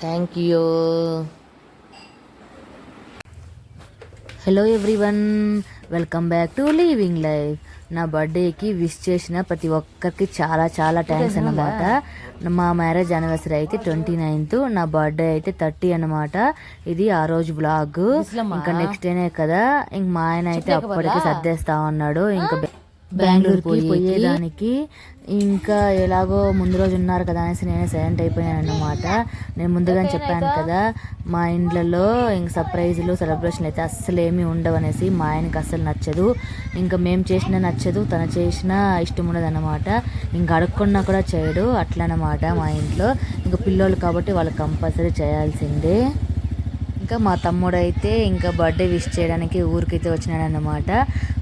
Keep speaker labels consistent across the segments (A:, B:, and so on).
A: Thank you hello everyone welcome back to living life నా బర్త్డేకి wish చేసిన ప్రతి ఒక్కరికి చాలా చాలా థ్యాంక్స్ అన్నమాట. మా మ్యారేజ్ యానివర్సరీ అయితే ట్వంటీ నైన్త్ నా బర్త్డే అయితే థర్టీ అన్నమాట. ఇది ఆ రోజు బ్లాగ్ ఇంకా నెక్స్ట్ డేనే కదా. ఇంక మా ఆయన అయితే అప్పటికి సర్దేస్తా ఉన్నాడు. ఇంకా బెంగళూరుకి పోయేదానికి. ఇంకా ఎలాగో ముందు రోజు ఉన్నారు కదా అనేసి నేనే సైలెంట్ అయిపోయాను అన్నమాట. నేను ముందుగానే చెప్పాను కదా మా ఇండ్లలో ఇంక సర్ప్రైజులు సెలబ్రేషన్లు అయితే అస్సలు ఏమీ ఉండవు అనేసి మా ఆయనకి అస్సలు నచ్చదు. ఇంకా మేము చేసినా నచ్చదు తను చేసినా ఇష్టం ఉండదు అనమాట ఇంకా అడుక్కున్నా కూడా చేయడు అట్లా అన్నమాట మా ఇంట్లో. ఇంకా పిల్లోళ్ళు కాబట్టి వాళ్ళు కంపల్సరీ చేయాల్సిందే. ఇంకా మా తమ్ముడు అయితే ఇంకా బర్త్డే విష్ చేయడానికి ఊరికైతే వచ్చినాడు అనమాట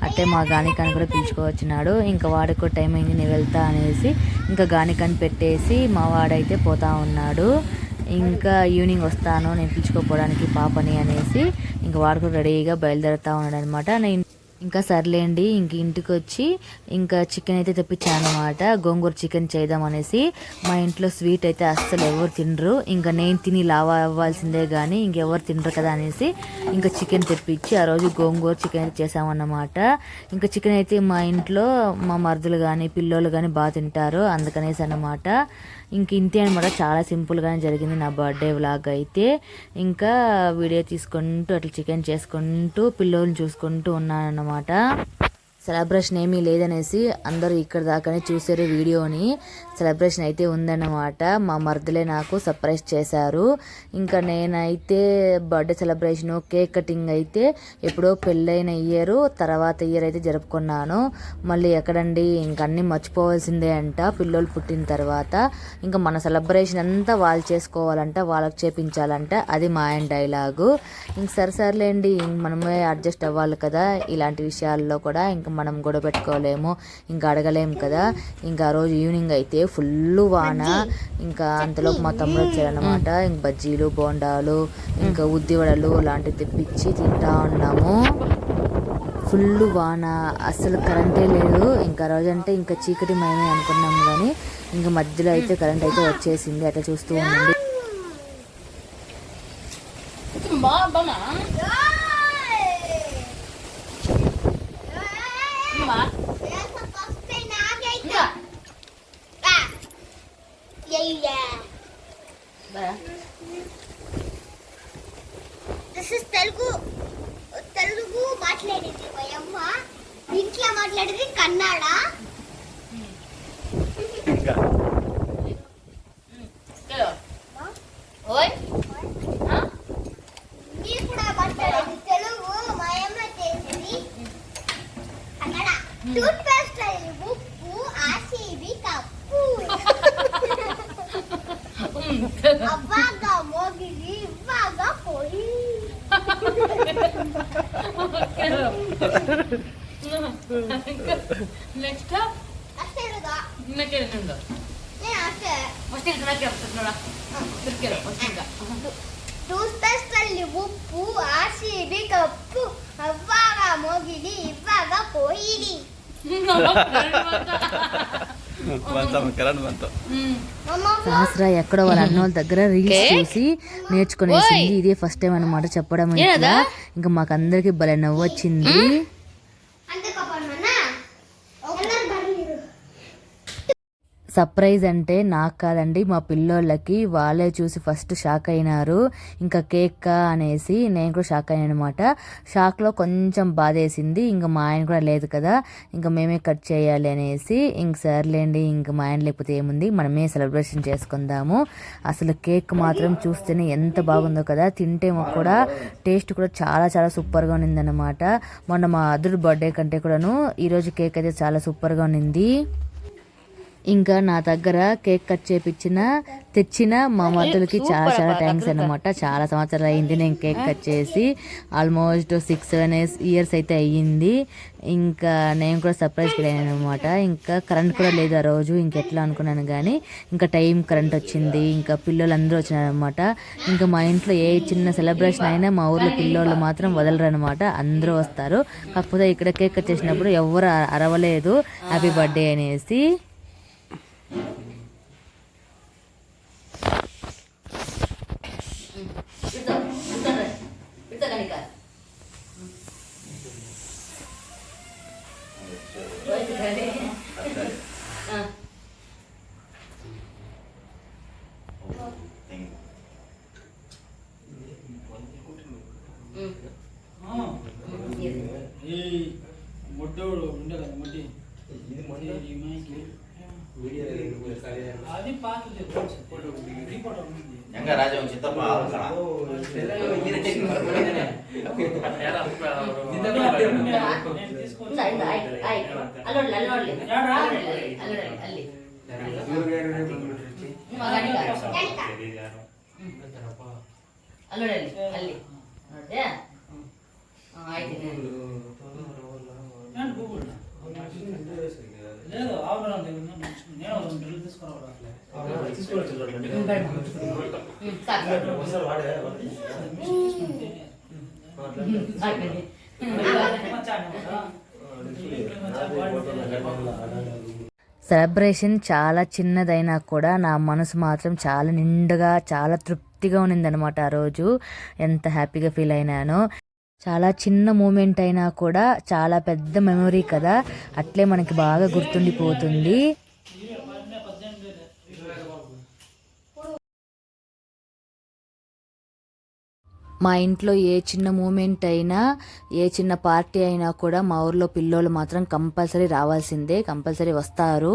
A: అట్టే మా గానికాన్ని కూడా పిలుచుకోవచ్చున్నాడు ఇంకా వాడికి కూడా టైం అయింది నేను వెళ్తా అనేసి ఇంకా గానికాన్ని పెట్టేసి మా వాడైతే పోతా ఉన్నాడు. ఇంకా ఈవినింగ్ వస్తాను నేను పిలుచుకోపోవడానికి పాపని అనేసి ఇంకా వాడు కూడా రెడీగా బయలుదేరుతా ఉన్నాడు అనమాట నేను ఇంకా సర్లేండి ఇంక ఇంటికి వచ్చి ఇంకా చికెన్ అయితే తెప్పించాను అనమాట గోంగూర చికెన్ చేద్దాం అనేసి మా ఇంట్లో స్వీట్ అయితే అస్సలు ఎవరు తినరు. ఇంకా నేను తిని లావా అవ్వాల్సిందే కానీ ఇంకెవరు తినరు కదా అనేసి ఇంకా చికెన్ తెప్పించి ఆ రోజు గోంగూర చికెన్ అయితే చేసామన్నమాట. ఇంకా చికెన్ అయితే మా ఇంట్లో మా మరుదులు కానీ పిల్లోళ్ళు కానీ బాగా తింటారు అందుకనేసి అన్నమాట. ఇంక ఇంతే అనమాట చాలా సింపుల్గానే జరిగింది నా బర్త్డే వ్లాగ్ అయితే. ఇంకా వీడియో తీసుకుంటూ అట్లా చికెన్ చేసుకుంటూ పిల్లోల్ని చూసుకుంటూ ఉన్నాను అనమాట సెలబ్రేషన్ ఏమీ లేదనేసి అందరూ ఇక్కడ దాకానే చూసారు వీడియోని. సెలబ్రేషన్ అయితే ఉందన్నమాట. మా మరదలే నాకు సర్ప్రైజ్ చేశారు. ఇంకా నేనైతే బర్త్డే సెలబ్రేషను కేక్ కటింగ్ అయితే ఎప్పుడో పెళ్ళైన ఇయర్ తర్వాత ఇయర్ అయితే జరుపుకున్నాను. మళ్ళీ ఎక్కడండి? ఇంక అన్నీ మర్చిపోవాల్సిందే అంట. పిల్లోళ్ళు పుట్టిన తర్వాత. ఇంకా మన సెలబ్రేషన్ అంతా వాళ్ళు చేసుకోవాలంట వాళ్ళకి చేపించాలంట. అది మా ఆయన డైలాగు ఇంక సరే సర్లేండి. ఇంక మనమే అడ్జస్ట్ అవ్వాలి కదా ఇలాంటి విషయాల్లో కూడా. ఇంకా మనం గొడవ పెట్టుకోలేము ఇంకా అడగలేము కదా. ఇంకా ఆ రోజు ఈవినింగ్ అయితే ఫుల్ వాన. ఇంకా అంతలోపు మా తమ్ముడు వచ్చారనమాట ఇంక బజ్జీలు బోండాలు ఇంకా ఉద్దివడలు లాంటివి తెప్పించి తింటా ఉన్నాము. ఫుల్ వాన. అసలు కరెంటే లేదు. ఇంకా రోజంటే ఇంకా చీకటి మయమే అనుకున్నాం కానీ ఇంకా మధ్యలో అయితే కరెంట్ అయితే వచ్చేసింది. అట్లా చూస్తూ ఉండండి.
B: దిస్ ఇస్ తెలుగు తెలుగు మాట్లాడేది. మా అమ్మ ఇంట్లో మాట్లాడేది కన్నడ మీరు కూడా మాట్లాడేది తెలుగు మా అమ్మ చేసేది కన్నడ టూత్ పేస్ట్ ఉప్పు ఆసివి కప్పు అవ్వగా మోగిది ఇవ్వగా పోయి
C: నెక్స్ట్
B: అసలుగా
C: ಇನ್ನೇನು
B: నేను అసలు
C: ಫಸ್ಟ್ ತಿನ್ನಕ್ಕೆ ನೋಡ ತಿರ್ಕಿಲ್ಲ ಫಸ್ಟ್ ಈಗ
B: టూత్ పేస్ట్ ಅಲ್ಲಿ ఉప్పు ఆసివి కప్పు అవ్వగా మోగిది ఇవ్వగా పోయిది
D: ಬಂತ ಕರೆಂಟ್ ಬಂತು
A: సహస్ర ఎక్కడో వాళ్ళ అన్న వాళ్ళ దగ్గర రీల్స్ చూసి నేర్చుకునేసింది ఇదే ఫస్ట్ టైం అనమాట చెప్పడం ఇట్లా ఇంకా మాకు అందరికి భలే నవ్వు వచ్చింది సర్ప్రైజ్ అంటే నాకు కాదండి మా పిల్లోళ్ళకి వాళ్ళే చూసి ఫస్ట్ షాక్ అయినారు. ఇంకా కేక్ అనేసి నేను కూడా షాక్ అయ్యాను అనమాట షాక్లో కొంచెం బాధేసింది ఇంకా మా ఆయన కూడా లేదు కదా ఇంకా మేమే కట్ చేయాలి అనేసి ఇంక సర్లేండి ఇంక మా ఆయన లేకపోతే ఏముంది మనమే సెలబ్రేషన్ చేసుకుందాము. అసలు కేక్ మాత్రం చూస్తేనే ఎంత బాగుందో కదా తింటే కూడా టేస్ట్ కూడా చాలా చాలా సూపర్గా ఉన్నిందనమాట మొన్న మా అదుడు బర్త్డే కంటే కూడాను ఈరోజు కేక్ అయితే చాలా సూపర్గా ఉన్నింది. ఇంకా నా దగ్గర కేక్ కట్ చేపించిన తెచ్చిన మా మద్దలకి చాలా చాలా థ్యాంక్స్ అన్నమాట. చాలా సంవత్సరాలు అయింది నేను కేక్ కట్ చేసి. ఆల్మోస్ట్ సిక్స్ సెవెన్ ఇయర్స్ అయితే అయ్యింది. ఇంకా నేను కూడా సర్ప్రైజ్ ఫీల్ అయ్యాను అనమాట ఇంకా కరెంట్ కూడా లేదు ఆ రోజు ఇంకెట్లా అనుకున్నాను కానీ ఇంకా టైం కరెంట్ వచ్చింది. ఇంకా పిల్లలు అందరూ వచ్చినారనమాట ఇంకా మా ఇంట్లో ఏ చిన్న సెలబ్రేషన్ అయినా మా ఊర్లో పిల్లోళ్ళు మాత్రం వదలరు అనమాట అందరూ వస్తారు. కాకపోతే ఇక్కడ కేక్ కట్ చేసినప్పుడు ఎవరు అరవలేదు. హ్యాపీ బర్త్డే అనేసి.
D: ಹೆಂಗ
E: ರಾಜವಂಶ
A: ತಪ್ಪ ಅಲ್ಲೋಡಲ್ಲಿ ಅಲ್ಲಿ. సెలబ్రేషన్ చాలా చిన్నదైనా కూడా నా మనసు మాత్రం చాలా నిండుగా చాలా తృప్తిగా ఉన్నిందనమాట ఆ రోజు. ఎంత హ్యాపీగా ఫీల్ అయినానో. చాలా చిన్న మూమెంట్ అయినా కూడా చాలా పెద్ద మెమొరీ కదా. అట్లే మనకి బాగా గుర్తుండిపోతుంది. మా ఇంట్లో ఏ చిన్న మూమెంట్ అయినా ఏ చిన్న పార్టీ అయినా కూడా మా ఊర్లో పిల్లోళ్ళు మాత్రం కంపల్సరీ రావాల్సిందే కంపల్సరీ వస్తారు.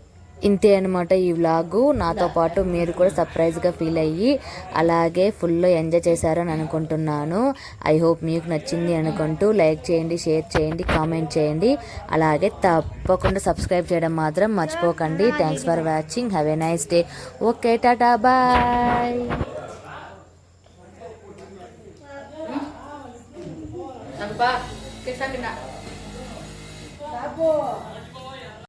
A: ఇంతే అనమాట ఈ వ్లాగు. నాతో పాటు మీరు కూడా సర్ప్రైజ్గా ఫీల్ అయ్యి అలాగే ఫుల్ ఎంజాయ్ చేశారని అనుకుంటున్నాను. ఐ హోప్ మీకు నచ్చింది అనుకుంటూ లైక్ చేయండి షేర్ చేయండి కామెంట్ చేయండి. అలాగే తప్పకుండా సబ్స్క్రైబ్ చేయడం మాత్రం మర్చిపోకండి. Thanks for watching have a nice day okay tata
C: bye kita kena.